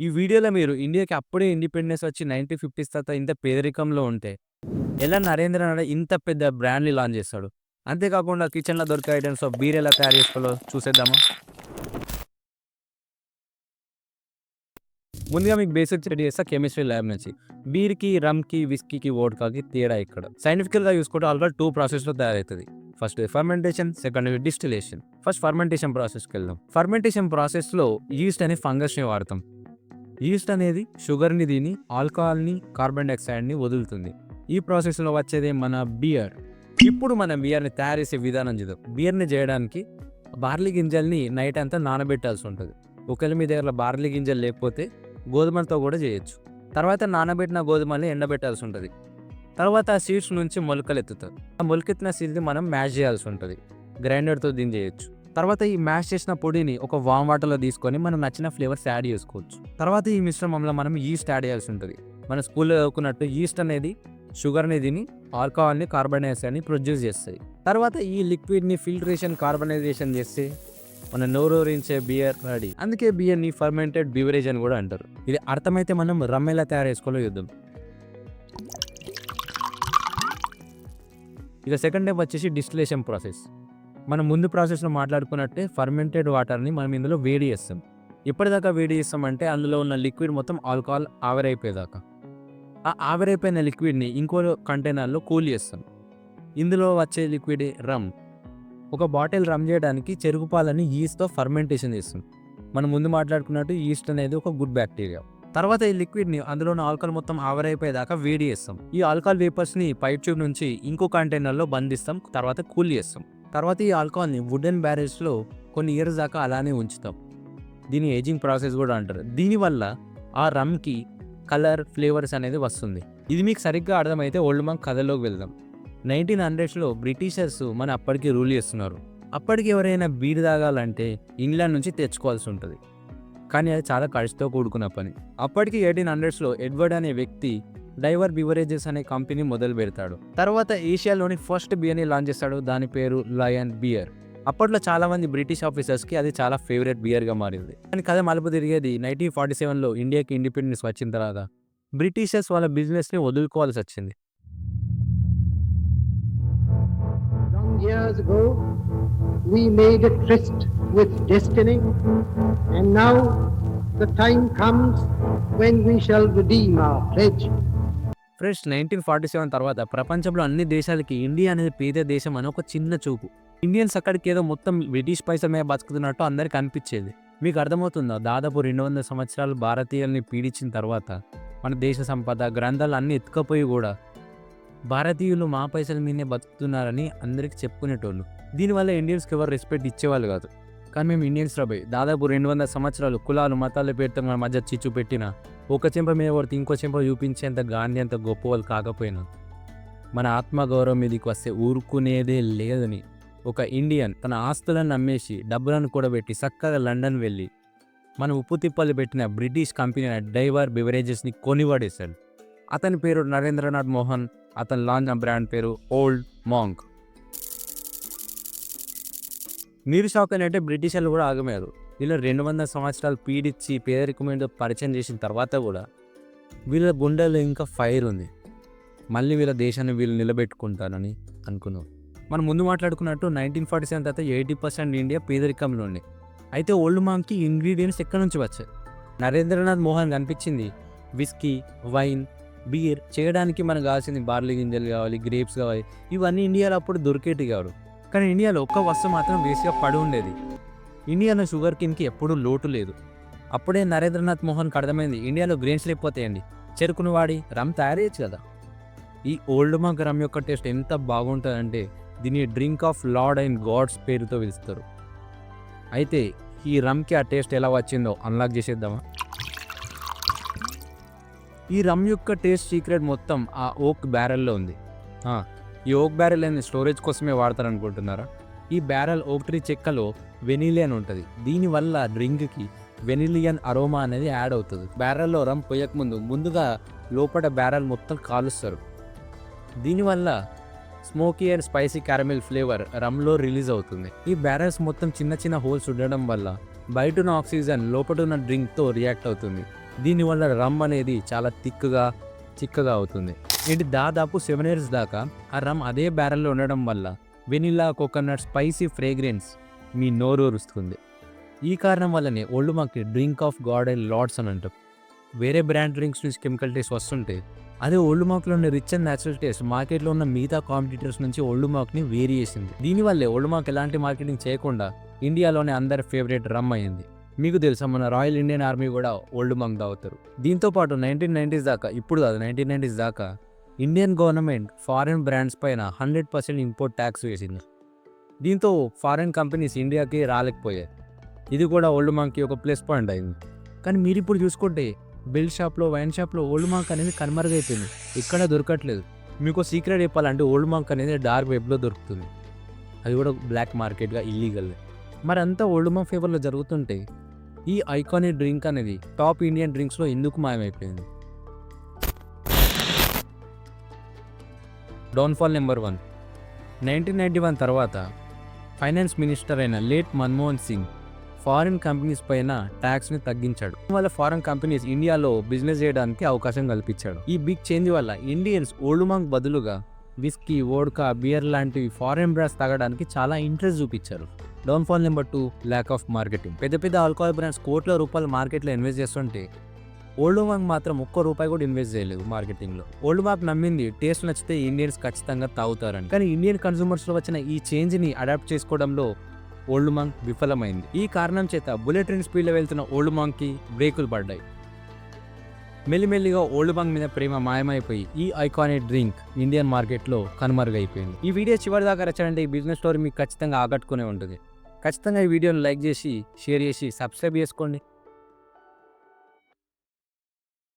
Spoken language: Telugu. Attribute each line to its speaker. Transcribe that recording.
Speaker 1: ఈ వీడియోలో మీరు ఇండియాకి అప్పుడే ఇండిపెండెన్స్ వచ్చి నైన్టీన్ ఫిఫ్టీస్ తర్వాత ఇంత పేదరికంలో ఉంటే ఎలా నరేంద్ర నాయుడు ఇంత పెద్ద బ్రాండ్ని లాంచ్ చేస్తాడు? అంతేకాకుండా కిచెన్లో దొరికే ఐటమ్స్ బీర్ ఎలా తయారు చేసుకోవాలో చూసేద్దామా? ముందుగా మీకు బేసిక్ రెడీ చేస్తా కెమిస్ట్రీ ల్యాబ్ నుంచి. బీర్కి రమ్కి విస్కీకి వోడ్కాకి తేడా ఇక్కడ. సైంటిఫికల్గా చూసుకుంటే ఆల్రెడీ టూ ప్రాసెస్లో తయారవుతుంది. First fermentation second distillation first fermentation ప్రాసెస్కి వెళ్దాం. ఫర్మెంటేషన్ ప్రాసెస్లో ఈస్ట్ అనే ఫంగస్ని వాడతాం. ఈస్ట్ అనేది షుగర్ని తిని ఆల్కహాల్ని కార్బన్ డైఆక్సైడ్ని వదులుతుంది. ఈ ప్రాసెస్లో వచ్చేదే మన బియర్. ఇప్పుడు మనం బియర్ని తయారు చేసే విధానం చూద్దాం. బియర్ని చేయడానికి బార్లీ గింజల్ని నైట్ అంతా నానబెట్టాల్సి ఉంటుంది. ఒకవేళ మీ దగ్గర బార్లీ గింజలు లేకపోతే గోధుమలతో కూడా చేయొచ్చు. తర్వాత నానబెట్టిన గోధుమల్ని ఎండబెట్టాల్సి ఉంటుంది. తర్వాత ఆ సీడ్స్ నుంచి మొలకలు ఎత్తుతారు. ఆ మొలకెత్తిన సీడ్ని మనం మ్యాష్ చేయాల్సి ఉంటుంది. గ్రైండర్తో దీన్ని చేయొచ్చు. తర్వాత ఈ మ్యాష్ చేసిన పొడిని ఒక వామ్ వాటర్లో తీసుకొని మనం నచ్చిన ఫ్లేవర్స్ యాడ్ చేసుకోవచ్చు. తర్వాత ఈ మిశ్రమంలో మనం ఈస్ట్ యాడ్ చేయాల్సి ఉంటుంది. మన స్కూల్లో చదువుకున్నట్టు ఈస్ట్ అనేది షుగర్ని తిని ఆల్కహాల్ని కార్బన్ డైఆక్సైడ్ని ప్రొడ్యూస్ చేస్తాయి. తర్వాత ఈ లిక్విడ్ని ఫిల్టరేషన్ కార్బనైజేషన్ చేస్తే మన నోరూరించే బియర్ రెడీ. అందుకే బియర్ని ఫర్మెంటెడ్ బీవరేజ్ అని కూడా అంటారు. ఇది అర్థమైతే మనం రమ్మెలా తయారు చేసుకోలే యుద్ధం ఇక సెకండ్ స్టెప్ వచ్చేసి డిస్టిలేషన్ ప్రాసెస్ మనం ముందు ప్రాసెస్లో మాట్లాడుకున్నట్టే ఫర్మెంటెడ్ వాటర్ని మనం ఇందులో వేడి చేస్తాం. ఎప్పటిదాకా వేడి చేస్తామంటే అందులో ఉన్న లిక్విడ్ మొత్తం ఆల్కహాల్ ఆవిరైపోయేదాకా. ఆ ఆవిరైపోయిన లిక్విడ్ని ఇంకో కంటైనర్లో కూల్ చేస్తాం. ఇందులో వచ్చే లిక్విడ్ రమ్. ఒక బాటిల్ రమ్ చేయడానికి చెరుకు పాలని ఈస్ట్తో ఫర్మెంటేషన్ చేస్తాం. మనం ముందు మాట్లాడుకున్నట్టు ఈస్ట్ అనేది ఒక గుడ్ బ్యాక్టీరియా. తర్వాత ఈ లిక్విడ్ని అందులో ఉన్న ఆల్కహాల్ మొత్తం ఆవిరైపోయేదాకా వేడి చేస్తాం. ఈ ఆల్కహాల్ వేపర్స్ని పైప్ ట్యూబ్ నుంచి ఇంకో కంటైనర్లో బంధిస్తాం తర్వాత కూల్ చేస్తాం. తర్వాత ఈ ఆల్కహాల్ని వుడెన్ బ్యారెల్స్లో కొన్ని ఇయర్స్ దాకా అలానే ఉంచుతాం. దీని ఏజింగ్ ప్రాసెస్ కూడా అంటారు. దీనివల్ల ఆ రమ్కి కలర్ ఫ్లేవర్స్ అనేది వస్తుంది. ఇది మీకు సరిగ్గా అర్థమైతే ఓల్డ్ మంక్ కథలోకి వెళ్దాం. నైన్టీన్ హండ్రెడ్స్లో బ్రిటిషర్స్ మన అప్పటికి రూల్ చేస్తున్నారు. అప్పటికి ఎవరైనా బీర్ తాగాలంటే ఇంగ్లాండ్ నుంచి తెచ్చుకోవాల్సి ఉంటుంది. కానీ అది చాలా ఖర్చుతో కూడుకున్న పని. అప్పటికి ఎయిటీన్ హండ్రెడ్స్లో ఎడ్వర్డ్ అనే వ్యక్తి డైవర్ బివరేజెస్ అనే కంపెనీ మొదలు పెడతాడు. తర్వాత ఏషియాలోని ఫస్ట్ బియర్ని లాంచ్ చేస్తాడు. దాని పేరు లయన్ బియర్. అప్పట్లో చాలా మంది బ్రిటిష్ ఆఫీసర్స్కి అది చాలా ఫేవరెట్ బియర్గా మారింది. కానీ కథ మలుపు తిరిగేది నైన్టీన్ ఫార్టీ సెవెన్లో ఇండియాకి ఇండిపెండెన్స్ వచ్చిన తర్వాత. బ్రిటిషర్స్ వాళ్ళ బిజినెస్ని వదులుకోవాల్సి వచ్చింది.
Speaker 2: Years ago, we made a tryst with destiny, and now the time comes when we shall redeem our pledge.
Speaker 1: Friends nineteen forty seven తర్వాత ప్రపంచంలో అన్ని దేశాలకి ఇండియా అనేది పేద దేశం అని ఒక చిన్న చూపు. ఇండియన్స్ అక్కడికి ఏదో మొత్తం బ్రిటిష్ పైసల మీద బతుకుతున్నట్టు అందరికి అనిపించేది. మీకు అర్థమవుతుందా? దాదాపు రెండు వందల సంవత్సరాలు భారతీయుల్ని పీడించిన తర్వాత మన దేశ సంపద గ్రంథాలు అన్నీ ఎత్తుకపోయి కూడా భారతీయులు మా పైసల మీదనే బతుకుతున్నారని అందరికి చెప్పుకునేటోళ్ళు. దీనివల్ల ఇండియన్స్కి ఎవరు రెస్పెక్ట్ ఇచ్చేవాళ్ళు కాదు. కానీ మేము ఇండియన్స్ రాబోయ్ దాదాపు రెండు వందల సంవత్సరాలు కులాలు మతాల పేరుతో మన మధ్య చిచ్చు పెట్టిన ఒక చెంప మీద పడితే ఇంకో చెంప చూపించేంత గాంధీ అంత గొప్ప వాళ్ళు కాకపోయినా మన ఆత్మగౌరవం మీదకి వస్తే ఊరుకునేదే లేదని ఒక ఇండియన్ తన ఆస్తులను అమ్మేసి డబ్బులను కూడబెట్టి చక్కగా లండన్ వెళ్ళి మన ఉప్పు తిప్పలు పెట్టిన బ్రిటిష్ కంపెనీ డైవర్ బివరేజెస్ని కొనివాడేశాడు. అతని పేరు నరేంద్రనాథ్ మోహన్ అతని లాంచ్ బ్రాండ్ పేరు ఓల్డ్ మాంక్. మీరు షాక్ అని అంటే బ్రిటిష్ వాళ్ళు కూడా ఆగమయ్యారు. వీళ్ళు రెండు వందల సంవత్సరాలు పీడించి పేదరికం మీద పరిచయం చేసిన తర్వాత కూడా వీళ్ళ గుండెలో ఇంకా ఫైర్ ఉంది. మళ్ళీ వీళ్ళ దేశాన్ని వీళ్ళు నిలబెట్టుకుంటారని అనుకున్నాం. మనం ముందు మాట్లాడుకున్నట్టు నైన్టీన్ ఫార్టీ సెవెన్ తర్వాత ఎయిటీ పర్సెంట్ ఇండియా పేదరికంలో ఉండే అయితే ఓల్డ్ మాంగ్కి ఇంగ్రీడియంట్స్ ఎక్కడి నుంచి వచ్చాయి? నరేంద్రనాథ్ మోహన్ కనిపించింది. విస్కీ వైన్ బీర్ చేయడానికి మనకు కావాల్సింది బార్లీ గింజలు కావాలి గ్రేప్స్ కావాలి. ఇవన్నీ ఇండియాలో అప్పుడు దొరికేటి కాదు కానీ ఇండియాలో ఒక్క వస్తువు మాత్రం వేసిగా పడి ఉండేది. ఇండియాలో షుగర్ కిన్కి ఎప్పుడూ లోటు లేదు. అప్పుడే నరేంద్రనాథ్ మోహన్కి అర్థమైంది ఇండియాలో గ్రెయిన్స్ లేకపోతాయండి చెరుకును వాడి రమ్ తయారు కదా. ఈ ఓల్డ్ మాక్ రమ్ యొక్క టేస్ట్ ఎంత బాగుంటుందంటే దీన్ని drink of lord and gods పేరుతో పిలుస్తారు. అయితే ఈ రమ్కి ఆ టేస్ట్ ఎలా వచ్చిందో అన్లాక్ చేసేద్దామా? ఈ రమ్ యొక్క టేస్ట్ సీక్రెట్ మొత్తం ఆ ఓక్ బ్యారెల్లో ఉంది. ఈ ఓక్ బ్యారెల్ అనేది స్టోరేజ్ కోసమే వాడతారనుకుంటున్నారా? ఈ బ్యారెల్ ఓక్ ట్రీ చెక్కలో వెనిలియన్ ఉంటుంది. దీనివల్ల డ్రింక్కి వెనిలియన్ అరోమా అనేది యాడ్ అవుతుంది. బ్యారెల్లో రమ్ పోయకముందు ముందుగా లోపల బ్యారెల్ మొత్తం కాలుస్తారు. దీనివల్ల smoky and spicy caramel flavour రమ్లో release అవుతుంది. ఈ బ్యారెల్స్ మొత్తం చిన్న చిన్న హోల్స్ ఉండడం వల్ల బయట ఉన్న ఆక్సిజన్ లోపల ఉన్న డ్రింక్తో రియాక్ట్ అవుతుంది. దీనివల్ల రమ్ అనేది చాలా తిక్కుగా చిక్కగా అవుతుంది. ఇది దాదాపు సెవెన్ ఇయర్స్ దాకా ఆ రమ్ అదే బ్యారెల్లో ఉండడం వల్ల వెనిలా కోకోనట్ స్పైసీ ఫ్రేగ్రెన్స్ మీ నోరూరుస్తుంది ఈ కారణం వల్లనే ఒళ్ళు మాకు drink of god and lords అని అంటాం. వేరే బ్రాండ్ డ్రింక్స్ నుంచి కెమికల్ టేస్ట్ వస్తుంటే అదే ఓల్డ్ మాక్లో ఉన్న రిచ్ అండ్ న్యాచురల్ టేస్ట్ మార్కెట్లో ఉన్న మిగతా కాంపిటీటర్స్ నుంచి ఓల్డ్ మాక్ని వేరీ చేసింది. దీనివల్లే ఓల్డ్ మాక్ ఎలాంటి మార్కెటింగ్ చేయకుండా ఇండియాలోనే అందరి ఫేవరెట్ రమ్ అయింది. మీకు తెలుసా మన రాయల్ ఇండియన్ ఆర్మీ కూడా ఓల్డ్ మాక్ తాగుతారు దీంతో పాటు నైన్టీన్ నైంటీస్ దాకా ఇప్పుడు కాదు నైన్టీన్ నైంటీస్ దాకా ఇండియన్ గవర్నమెంట్ ఫారిన్ బ్రాండ్స్ పైన హండ్రెడ్ పర్సెంట్ ఇంపోర్ట్ ట్యాక్స్ వేసింది. దీంతో ఫారిన్ కంపెనీస్ ఇండియాకి రాలేకపోయాయి. ఇది కూడా ఓల్డ్ మాంక్కి ఒక ప్లస్ పాయింట్ అయింది. కానీ మీరు ఇప్పుడు చూసుకుంటే బెల్ షాప్లో వైన్ షాప్లో ఓల్డ్ మాంక్ అనేది కనుమరుగైపోయింది. ఇక్కడ దొరకట్లేదు. మీకు సీక్రెట్ చెప్పాలంటే ఓల్డ్ మాంక్ అనేది డార్క్ వెబ్లో దొరుకుతుంది. అది కూడా బ్లాక్ మార్కెట్గా ఇల్లీగల్ మరి అంతా ఓల్డ్ మాంక్ ఫేవర్లో జరుగుతుంటే ఈ ఐకానిక్ డ్రింక్ అనేది టాప్ ఇండియన్ డ్రింక్స్లో ఎందుకు మాయమైపోయింది? Downfall number one. Nineteen ninety one తర్వాత ఫైనాన్స్ మినిస్టర్ అయిన late Manmohan Singh foreign companies పైన ట్యాక్స్ని తగ్గించాడు. వల్ల ఫారిన్ కంపెనీస్ ఇండియాలో బిజినెస్ చేయడానికి అవకాశం కల్పించాడు. ఈ బిగ్ చేంజ్ వల్ల ఇండియన్స్ ఓల్డ్ మాంగ్ బదులుగా విస్కీ వోడ్కా బియర్ లాంటివి ఫారెన్ బ్రాండ్స్ తాగడానికి చాలా ఇంట్రెస్ట్ చూపించారు. Downfall number two lack of marketing పెద్ద పెద్ద ఆల్కహాల్ బ్రాండ్స్ కోట్ల రూపాయలు మార్కెట్లో ఇన్వెస్ట్ చేస్తుంటే ఓల్డ్ మాంక్ మాత్రం ఒక్క రూపాయి కూడా ఇన్వెస్ట్ చేయలేదు మార్కెటింగ్లో ఓల్డ్ మాంక్ నమ్మింది టేస్ట్ నచ్చితే ఇండియన్స్ ఖచ్చితంగా తాగుతారని. కానీ ఇండియన్ కన్సూమర్స్లో వచ్చిన ఈ చేంజ్ని అడాప్ట్ చేసుకోవడంలో ఓల్డ్ మాంగ్ విఫలమైంది. ఈ కారణం చేత బుల్లెట్ ట్రైన్ స్పీడ్లో వెళ్తున్న ఓల్డ్ మాంక్కి బ్రేకులు పడ్డాయి. మెల్లిమెల్లిగా ఓల్డ్ మాంక్ మీద ప్రేమ మాయమైపోయి ఈ ఐకానిక్ డ్రింక్ ఇండియన్ మార్కెట్లో కనుమరుగైపోయింది. ఈ వీడియో చివరి దాకా రచ్చారంటే ఈ బిజినెస్ స్టోరీ మీకు ఖచ్చితంగా ఆకట్టుకునే ఉంటుంది. ఖచ్చితంగా ఈ వీడియోని లైక్ చేసి షేర్ చేసి సబ్స్క్రైబ్ చేసుకోండి.